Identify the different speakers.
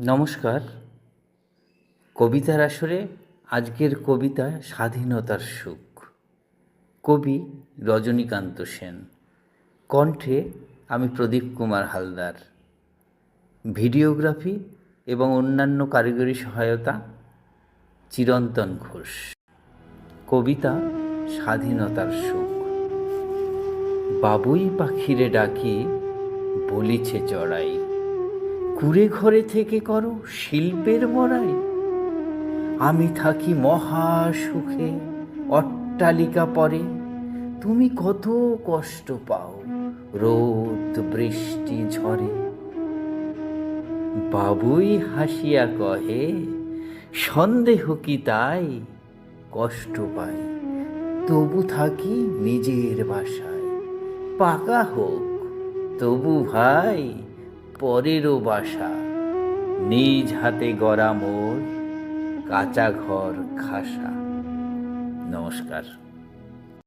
Speaker 1: নমস্কার। কবিতার আসরে আজকের কবিতা স্বাধীনতার সুখ। কবি রজনীকান্ত সেন। কণ্ঠে আমি প্রদীপ কুমার হালদার। ভিডিওগ্রাফি এবং অন্যান্য কারিগরি সহায়তা, চিরন্তন ঘোষ। কবিতা স্বাধীনতার সুখ। বাবুই পাখিরে ডাকি বলিছে চড়াই। কুড়ে ঘরে থেকে করো শিল্পের বড়াই। আমি থাকি মহা সুখে, অট্টালিকা পরে। তুমি কত কষ্ট পাও রোদ, বৃষ্টি ঝরে বাবুই হাসিয়া কহে, সন্দেহ কি তাই? কষ্ট পাই, তবু থাকি নিজের বাসায়। পাকা হোক, তবু ভাই পরেরও বাসা। নিজ হাতে গড়া মোর কাঁচা ঘর খাসা। নমস্কার।